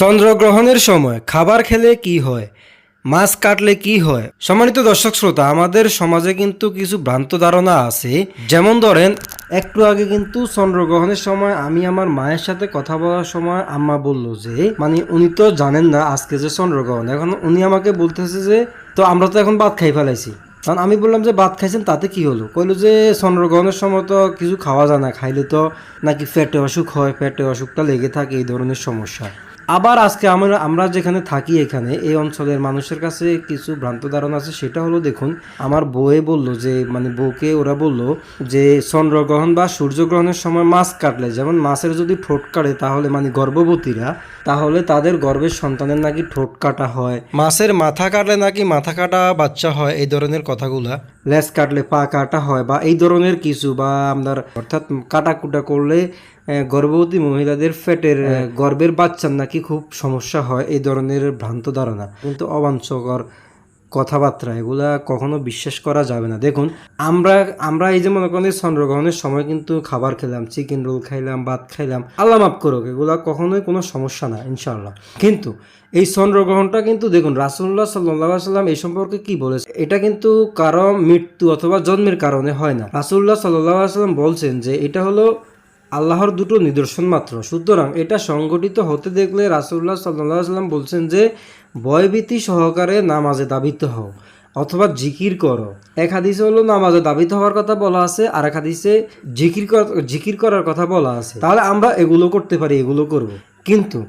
চন্দ্রগ্রহণের সময় খাবার খেলে কি হয়? মাছ কাটলে কি হয়? সম্মানিত দর্শক শ্রোতা, আমাদের সমাজে কিন্তু কিছু ভ্রান্ত ধারণা আছে। যেমন ধরেন, একটু আগে কিন্তু চন্দ্রগ্রহণের সময় আমি আমার মায়ের সাথে কথা বলার সময় আম্মা বলল যে মানে উনি তো জানেন না আজকে যে চন্দ্রগ্রহণ। এখন উনি আমাকে বলতেছে যে, তো আমরা তো এখন ভাত খাই ফেলাইছি। কারণ আমি বললাম যে, ভাত খাইছেন, তাতে কি হলো? কইলো যে, চন্দ্রগ্রহণের সময় তো কিছু খাওয়া যায় না, খাইলে তো নাকি পেটে অসুখ হয় পেটে অসুখটা লেগে থাকে, এই ধরনের সমস্যা। আবার আজকে আমরা আমরা যেখানে থাকি এখানে, এই অঞ্চলের মানুষের কাছে কিছু ভ্রান্ত ধারণা আছে, সেটা হলো দেখুন, আমার বউয়ে বলল যে মানে বউকে ওরা বলল যে, চন্দ্রগ্রহণ বা সূর্যগ্রহণের সময় মাছ কাটলে, যেমন মাছের যদি ঠোঁট কাটে তাহলে মানে গর্ভবতীরা, তাহলে তাদের গর্ভের সন্তানের নাকি ঠোঁট কাটা হয়। মাছের মাথা কাটলে নাকি মাথা কাটা বাচ্চা হয়, এই ধরনের কথাগুলা। লেজ কাটলে পা কাটা হয়, বা এই ধরনের কিছু, বা আপনার অর্থাৎ কাটাকুটা করলে গর্ভবতী মহিলাদের ফেটের আহ, গর্ভের বাচ্চার নাকি খুব সমস্যা হয় এই ধরনের ভ্রান্ত ধারণা। কিন্তু অবাঞ্ছকর কথাবার্তা এগুলা কখনো বিশ্বাস করা যাবে না। দেখুন আমরা আমরা এই যে মনে করেন চন্দ্রগ্রহণের সময় কিন্তু খাবার খেলাম চিকেন রোল খাইলাম ভাত খাইলাম আল্লাহ মাফ করুক এগুলা কখনোই কোনো সমস্যা না ইনশাল্লাহ কিন্তু এই চন্দ্রগ্রহণটা কিন্তু দেখুন রাসুল্লাহ সাল্লাহ সাল্লাম এই সম্পর্কে কি বলেছে? এটা কিন্তু কারও মৃত্যু অথবা জন্মের কারণে হয় না। রাসুল্লাহ সাল্লাহ সাল্লাম বলছেন যে এটা হলো আল্লাহর দুটো নিদর্শন মাত্র। সুতরাং এটা সংগঠিত হতে দেখলে রাসুল্লাহ সাল্লাহ সাল্লাম বলছেন যে, ভয়ভীতি সহকারে নামাজে দাবিত হও অথবা জিকির করো। এক হাদিসে হলো, নামাজে দাবিত হওয়ার কথা বলা আছে আর এক হাদিসে জিকির জিকির করার কথা বলা আছে। তাহলে আমরা এগুলো করতে পারি, এগুলো করব। কিন্তু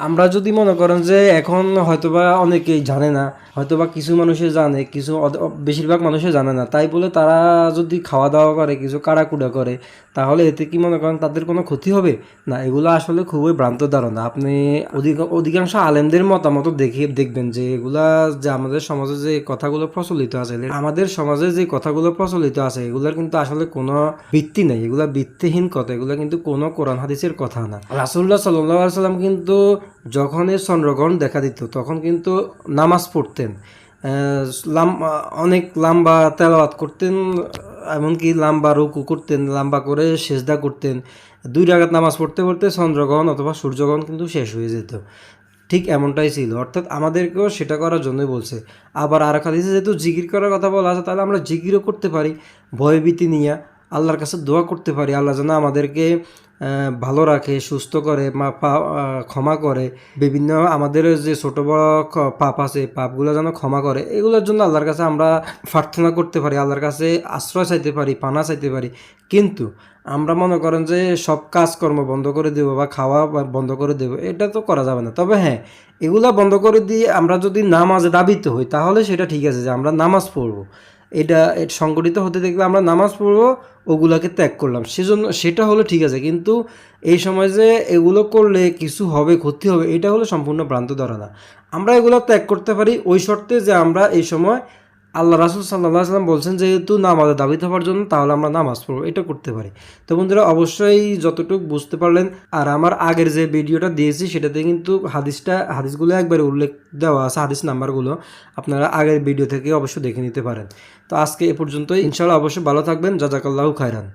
আমরা যদি মনে করেন যে এখন হয়তোবা অনেকেই জানে না, হয়তোবা কিছু মানুষে জানে, কিছু বেশিরভাগ মানুষে জানে না, তাই বলে তারা যদি খাওয়া দাওয়া করে, কিছু কাড়াকুড়া করে, তাহলে এতে কি মনে করেন তাদের কোনো ক্ষতি হবে? না, এগুলো আসলে খুবই ভ্রান্ত ধারণা। আপনি অধিক- অধিকাংশ আলেমদের মতামত দেখে, দেখবেন যে এগুলা যে আমাদের সমাজে যে কথাগুলো প্রচলিত আছে, আমাদের সমাজে যে কথাগুলো প্রচলিত আছে, এগুলোর কিন্তু আসলে কোনো ভিত্তি নেই, এগুলা ভিত্তিহীন কথা, এগুলো কিন্তু কোনো কোরআন হাদিসের কথা না। রাসুল্লাহ সাল্লাহ সাল্লাম কিন্তু যখন এই চন্দ্রগ্রহণ দেখা দিত, তখন কিন্তু নামাজ পড়তেন। অনেক লম্বা তেলাওয়াত করতেন, এমনকি লম্বা রুকু করতেন, লম্বা করে সেজদা করতেন। দুই রাগাত নামাজ পড়তে পড়তে চন্দ্রগ্রহণ অথবা সূর্যগ্রহণ কিন্তু শেষ হয়ে যেত। ঠিক এমনটাই ছিল। অর্থাৎ আমাদেরকেও সেটা করার জন্যই বলছে। আবার আর হাদিসে যেহেতু জিকির করার কথা বলা আছে, তাহলে আমরা জিকিরও করতে পারি, ভয়ভীতি নিয়ে। আল্লাহর কাছে দোয়া করতে পারি, আল্লাহ যেন আমাদেরকে ভালো রাখে, সুস্থ করে, মা, পা- ক্ষমা করে। বিভিন্ন আমাদের যে ছোট বড় পাপ আছে, পাপগুলো যেন ক্ষমা করে। এগুলোর জন্য আল্লাহর কাছে আমরা প্রার্থনা করতে পারি, আল্লাহর কাছে আশ্রয় চাইতে পারি, পানা চাইতে পারি। কিন্তু আমরা মনে করেন যে সব কাজকর্ম বন্ধ করে দেব বা খাওয়া বন্ধ করে দেব, এটা তো করা যাবে না। তবে হ্যাঁ এগুলা বন্ধ করে দিয়ে আমরা যদি নামাজে দাবিত হই, তাহলে সেটা ঠিক আছে যে আমরা নামাজ পড়ব। এটা সংগঠিত হতে দেখলে আমরা নামাজ পড়ব, ওগুলাকে ত্যাগ করলাম। সেজন্য সেটা হলো ঠিক আছে, কিন্তু এই সময় যে এগুলো করলে কিছু হবে, ক্ষতি হবে, এটা হলো সম্পূর্ণ ভ্রান্ত ধারণা। আমরা এগুলো ত্যাগ করতে পারি, ওই শর্তে যে আমরা এই সময় আল্লাহ রাসুল সাল্লাহ সাল্লাম বলছেন, যেহেতু নামাজে দাবি হওয়ার জন্য, তাহলে আমরা নামাজ পড়ব। এটা করতে পারি। তো বন্ধুরা, অবশ্যই যতটুকু বুঝতে পারলেন, আর আমার আগের যে ভিডিওটা দিয়েছি, সেটাতে কিন্তু হাদিসটা, হাদিসগুলো একবার উল্লেখ দেওয়া আছে, হাদিস নাম্বারগুলো আপনারা আগের ভিডিও থেকে অবশ্যই দেখে নিতে পারেন। তো আজকে এ পর্যন্তই। ইনশাল্লাহ অবশ্যই ভালো থাকবেন। জাজাকাল্লাহ খায়রান।